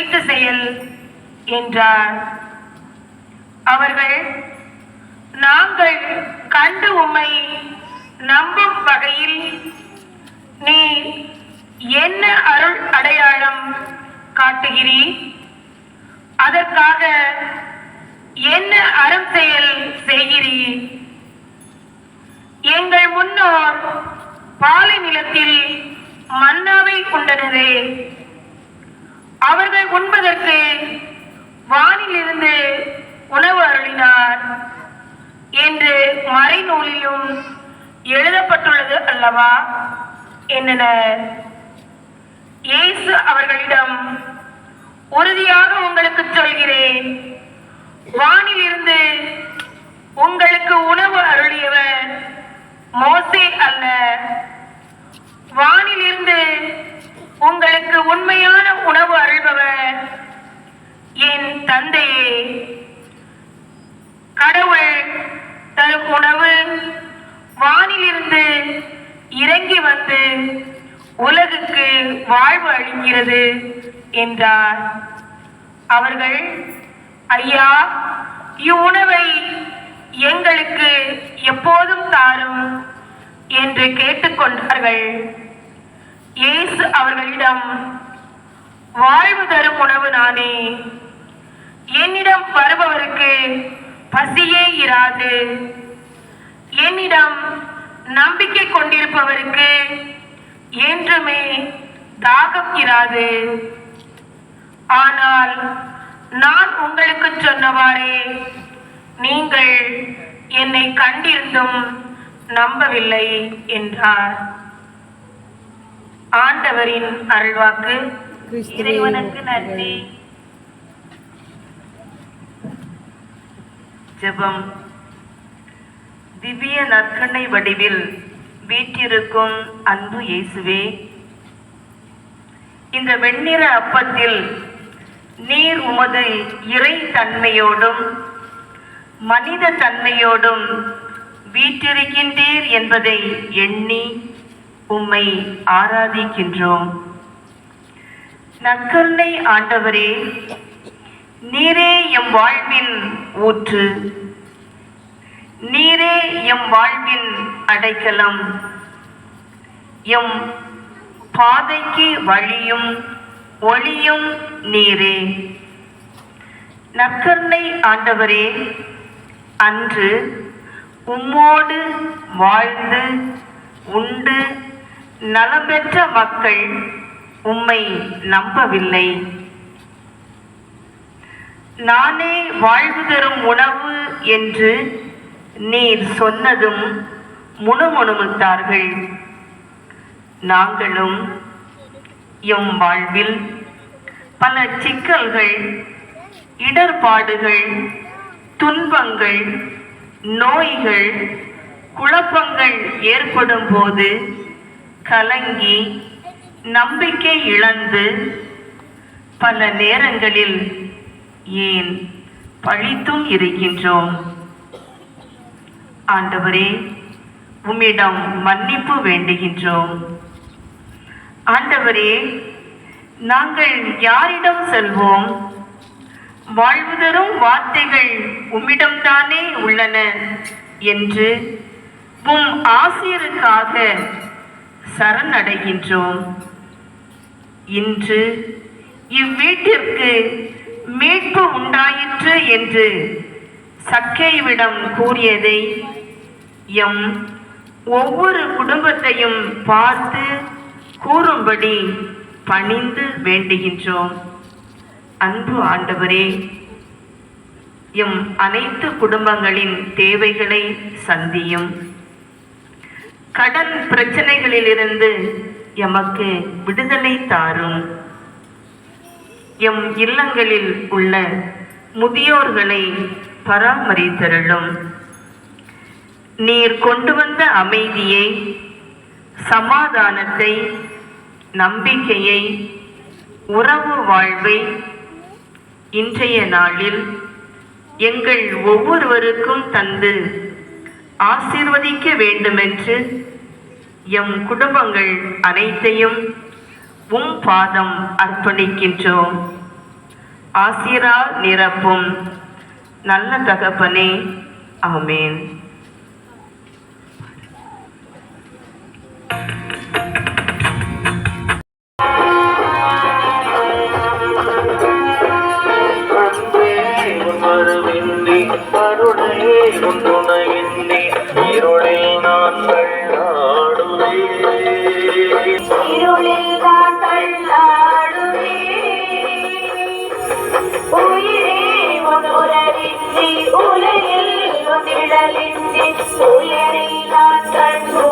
கடவுளுக்கு செயல் என்றார். அவர்கள் நாங்கள் கண்டு உம்மை நம்பும் வகையில் நீ என்ன அருள் அடையாளம் காட்டுகிறீர் அதற்காக என்ன அறம் செயல் செய்கிறீர் எங்கள் முன்னோர் பாலை நிலத்தில் மன்னாவை உண்டனரே அவர்கள் உண்பதற்கு வானிலிருந்து உணவு அருளினார் என்று மறைநூலிலும் எழுதப்பட்டுள்ளது அல்லவா? என்றனர் இயேசு அவர்களிடம் உறுதியாக உங்களுக்கு சொல்கிறேன். வானிலிருந்து உங்களுக்கு உணவு அருளியவர் மோசே அல்ல. வானிலிருந்து உங்களுக்கு உண்மையான உணவு அருள்பவர். என் தந்தையே கடவுள் தரும் உணவு வானிலிருந்து இறங்கி வந்து உலகுக்கு வாழ்வு அளிக்கிறது என்றார். அவர்கள் ஐயா இவ்வுணவை எங்களுக்கு எப்போதும் தாரும் என்று கேட்டுக்கொண்டார்கள். இயேசு அவர்களிடம் வாழ்வு தரும் உணவு நானே. என்னிடம் வருபவருக்கு பசியே இராது. என்னிடம் நம்பிக்கை கொண்டிருப்பவருக்கு என்றுமே தாகம் இராது. ஆனால் நான் உங்களுக்கு சொன்னவாறே நீங்கள் என்னை கண்டிருந்தும் நம்பவில்லை என்றார். ஆண்டவரின் அருள்வாக்கு. இறைவனுக்கு நன்றி. ஜெபம். திவ்ய நற்கண்ணை வடிவில் வீற்றிருக்கும் அன்பு இயேசுவே இந்த வெண்ணிற அப்பத்தில் நீர் உமது இறை தன்மையோடும் மனித தன்மையோடும் வீற்றிருக்கின்றீர் என்பதை எண்ணி உம்மை ஆராதிக்கின்றோம். நற்கருணை ஆண்டவரே நீரே எம் வாழ்வின் ஊற்று. நீரே எம் வாழ்வின் அடைக்கலம். எம் பாதைக்கு வழியும் ஒளியும் நீரே. நற்கருணை ஆண்டவரே அன்று உம்மோடு வாழ்ந்து உண்டு நலம்பெற்ற மக்கள் உம்மை நம்பவில்லை. நானே வாழ்வு தரும் உணவு என்று நீர் சொன்னதும் முணுமுணுமுத்தார்கள் நாங்களும் எம் வாழ்வில் பல சிக்கல்கள் இடர்பாடுகள் துன்பங்கள் நோய்கள் குழப்பங்கள் ஏற்படும் போது கலங்கி நம்பிக்கை இழந்து பல நேரங்களில் ஏன் பழித்தும் இருக்கின்றோம்? ஆண்டவரே உம்மிடம் மன்னிப்பு வேண்டுகின்றோம். ஆண்டவரே நாங்கள் யாரிடம் செல்வோம்? வாழ்வு தரும் வார்த்தைகள் உம்மிடம்தானே உள்ளன என்று உம் ஆசிரியருக்காக சரணடைகின்றோம். இன்று இவ்வீட்டிற்கு மீட்பு உண்டாயிற்று என்று சக்கைவிடம் கூறியதை எம் ஒவ்வொரு குடும்பத்தையும் பார்த்து கூறும்படி பணிந்து வேண்டுகின்றோம். அன்பு ஆண்டவரே எம் அனைத்து குடும்பங்களின் தேவைகளை சந்தியும். கடன் பிரச்சனைகளிலிருந்து எமக்கு விடுதலை தாரும். எம் இல்லங்களில் உள்ள முதியோர்களை பராமரித்தருளும். நீர் கொண்டு வந்த அமைதியை சமாதானத்தை நம்பிக்கையை உறவு வாழ்வை இன்றைய நாளில் எங்கள் ஒவ்வொருவருக்கும் தந்து ஆசீர்வதிக்க வேண்டுமென்று எம் குடும்பங்கள் அனைத்தையும் உம் பாதம் அர்ப்பணிக்கின்றோம். ஆசிரா நிரப்பும் நல்ல தகப்பனே ஆமேன். ഉലയിൽ വന്നിടലിന്റെ ഉയരിലാൻ കണ്ടു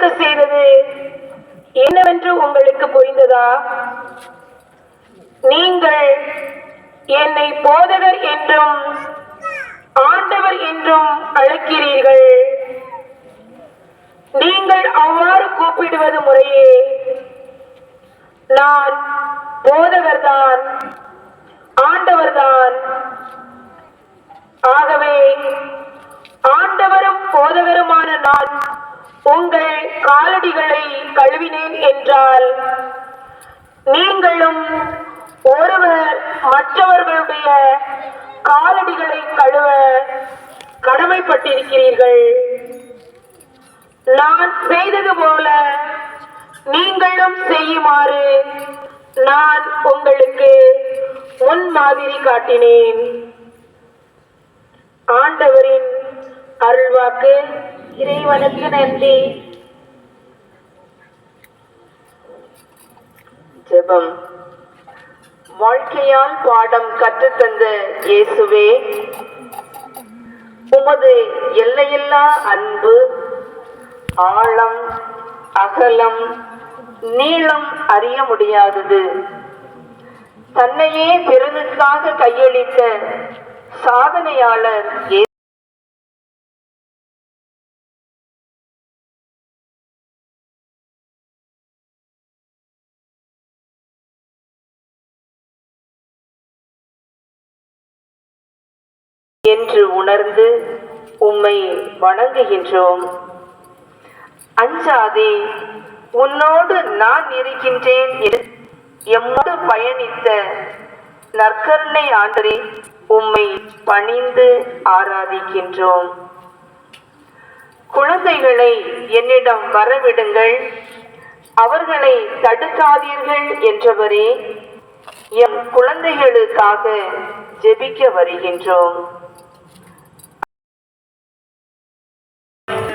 கொடுக்க செய்தது என்னவென்று உங்களுக்கு புரிந்ததா? நீங்கள் என்னை போதகர் என்றும் ஆண்டவர் என்றும் அழைக்கிறீர்கள். நீங்கள் அவ்வாறு கூப்பிடுவது முறையே நான் போதகர்தான் ஆண்டவர்தான். ஆகவே ஆண்டவரும் போதகருமான நான் உங்கள் காலடிகளை கழுவினேன் என்றால் நீங்களும் ஒருவர் மற்றவர்களுடைய காலடிகளை கழுவ கடமைப்பட்டிருக்கிறீர்கள். நான் செய்தது போல நீங்களும் செய்யுமாறு நான் உங்களுக்கு முன் மாதிரி காட்டினேன். ஆண்டவரின் அருள்வாக்கு இறைவனுக்கு நன்றி. ஜெபம். வாழ்க்கையால் பாடம் கற்றுத்தந்த இயேசுவே உமது எல்லையில்லா அன்பு ஆழம் அகலம் நீளம் அறிய முடியாதது. தன்னையே பிறனுக்காக கையளித்த சாதனையாளர் உணர்ந்து உம்மை வணங்குகின்றோம். அஞ்சாதே உன்னோடு நான் இருக்கின்றேன் எம்மோடு பயணித்த நற்கருணை ஆண்டரே உம்மை பணிந்து ஆராதிக்கின்றோம். குழந்தைகளை என்னிடம் வரவிடுங்கள். அவர்களை தடுக்காதீர்கள் என்றவரே எம் குழந்தைகளுக்காக ஜெபிக்க வருகின்றோம்.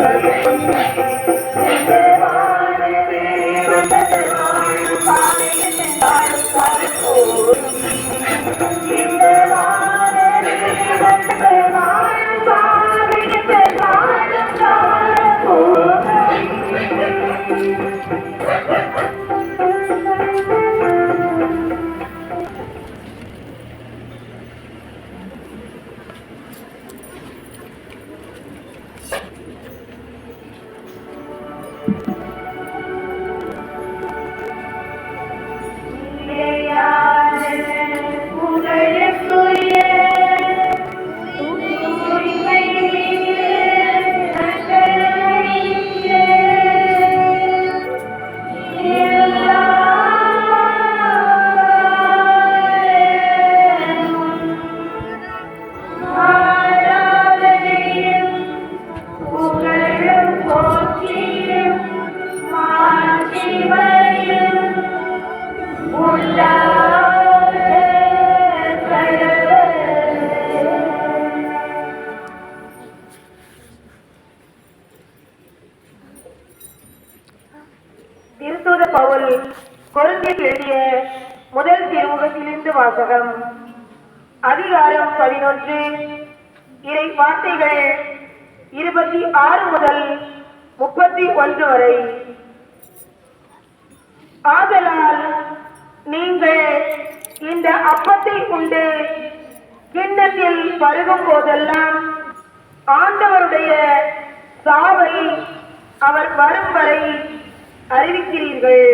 திருத்தூத இருபத்தி ஆறு முதல் முப்பத்தி ஒன்று வரை. ஆதலால் நீங்கள் இந்த அப்பத்தை உண்டு. கிண்ணத்தில் பருகும் போதெல்லாம் ஆண்டவருடைய சாவை அவர் வரும் வரை அறிவிக்கிறீர்கள்.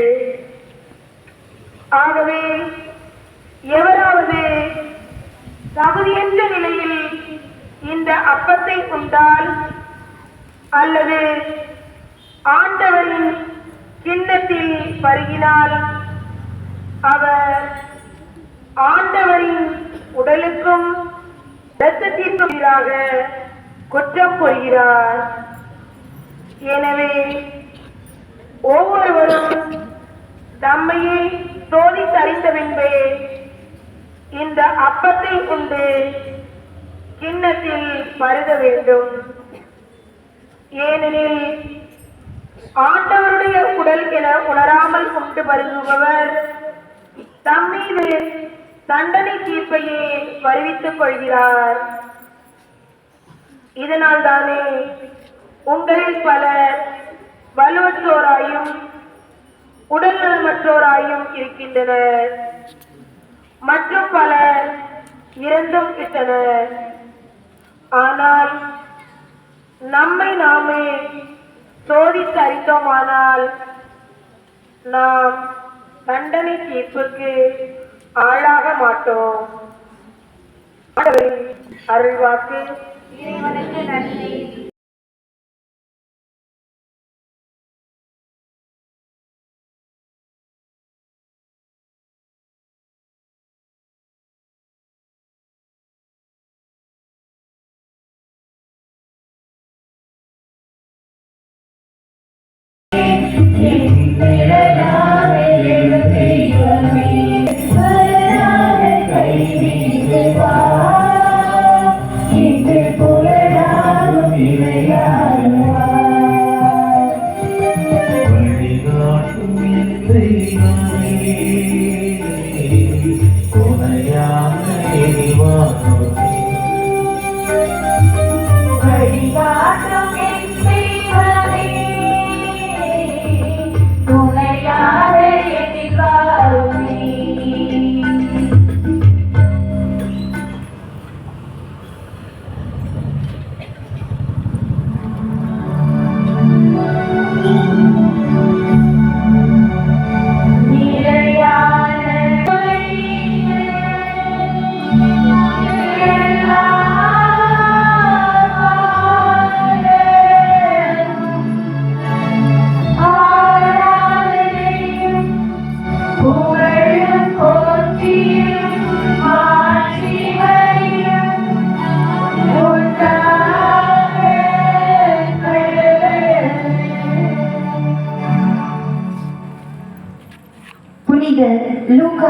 ஆகவே எவராவது தகுதியற்ற நிலையில் இந்த அப்பத்தை உண்டால் அல்லது ஆண்டவரின் கிண்ணத்தில் பருகினால் அவர் ஆண்டவரின் உடலுக்கும் இரத்தத்திற்கும் எதிராக குற்றம் புரிகிறார். எனவே ஒவ்வொருவரும் தம்மையே சோதித்தறிந்த பின்பே இந்த அப்பத்தை உண்டு கிண்ணத்தில் பருக வேண்டும். ஏனெனில் ஆண்டவருடைய உடல் என உணராமல் கொண்டு பருகுபவர் தம்மீது தண்டனை தீர்ப்பையே வருவித்துக் கொள்கிறார். இதனால் தானே உங்களில் பலர் வலுவற்றோராயும் உடல் நலமற்றோராயும் இருக்கின்றனர். மற்றும் பலர் இறந்தும் விட்டனர். ஆனால் நம்மை நாமே சோதித்து அறிந்தோமானால் நாம் தண்டனை தீர்ப்புக்கு ஆளாக மாட்டோம். அருள்வாக்கு. இறைவனுக்கு நன்றி.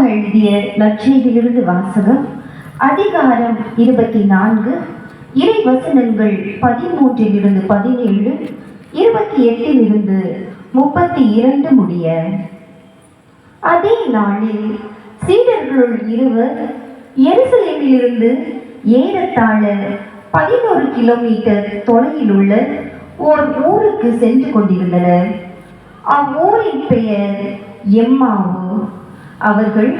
எழுதிய நற்செய்தியிலிருந்து வாசகம் அதிகாரம் இருபத்தி நான்கு இறை வசனங்கள் பதிமூன்றிலிருந்து பதினேழு இருபத்தி எட்டிலிருந்து முப்பத்தி இரண்டு முடிய. அதே நாளில் சீடர்களுள் இருவர் எருசலேமிலிருந்து ஏறத்தாழ பதினோரு கிலோமீட்டர் தொலைவில் உள்ள ஓர் ஊருக்கு சென்று கொண்டிருந்தனர். அவ்வூரின் பெயர் எம்மாவு. அவர்கள்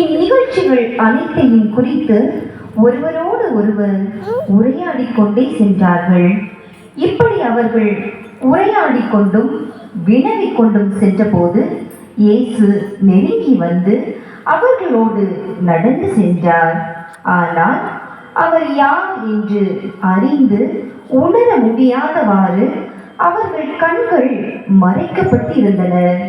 இந்நிகழ்ச்சிகள் அனைத்தையும் குறித்து ஒருவரோடு ஒருவர் உரையாடி கொண்டே சென்றார்கள். இப்படி அவர்கள் உரையாடி கொண்டும் வினவி கொண்டும் சென்றபோது இயேசு நெருங்கி வந்து அவர்களோடு நடந்து சென்றார். ஆனால் அவர் யார் என்று அறிந்து உணர முடியாதவாறு அவர்கள் கண்கள் மறைக்கப்பட்டிருந்தனர்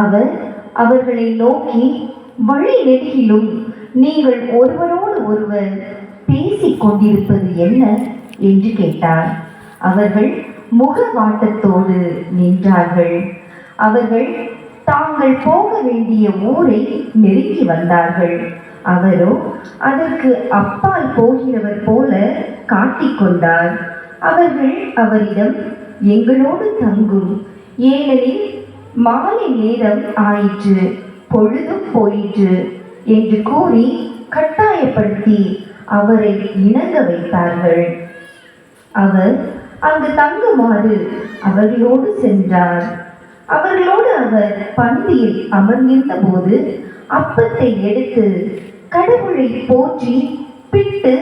அவர் அவர்களை நோக்கி வழி நெடுகிலும் நீங்கள் ஒருவரோடு ஒருவர் பேசிக் கொண்டிருப்பது என்ன? என்று கேட்டார். அவர்கள் முகவாட்டத்தோடு நின்றார்கள். அவர்கள் தாங்கள் போக வேண்டிய ஊரை நெருங்கி வந்தார்கள். அவரோ அதற்கு அப்பால் போகிறவர் போல காட்டிக்கொண்டார் அவர்கள் அவரிடம் எங்களோடு தங்கும் ஏனெனில் மாலை நேரம் ஆயிற்று பொழுதும் போயிற்று என்று கூறி கட்டாயப்படுத்தி அவரை இணங்க வைத்தார்கள். அவர் அங்கு தங்குமாறு அவர்களோடு சென்றார். அவர்களோடு அவர் பந்தியில் அமர்ந்திருந்த போது அப்பத்தை எடுத்து கடவுளை போற்றி பிட்டு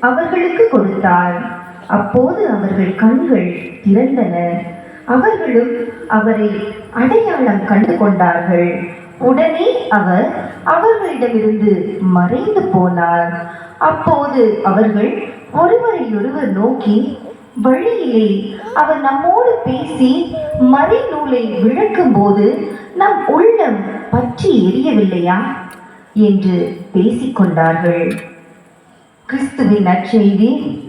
அவர்களுக்கு கொடுத்தார். அப்போது அவர்கள் கண்கள் திறந்தன. அவர்களும் அவரை அடையாளம் கண்டு கொண்டார்கள் உடனே அவர் அவர்களிடமிருந்து மறைந்து போனார். அப்போது அவர்கள் ஒருவரையொருவர் நோக்கி வழியிலே அவர் நம்மோடு பேசி மறைநூலை விளக்கும் போது நம் உள்ளம் பற்றி எரியவில்லையா? என்று பேசிக்கொண்டார்கள். கிறிஸ்துவின் நற்செய்தி.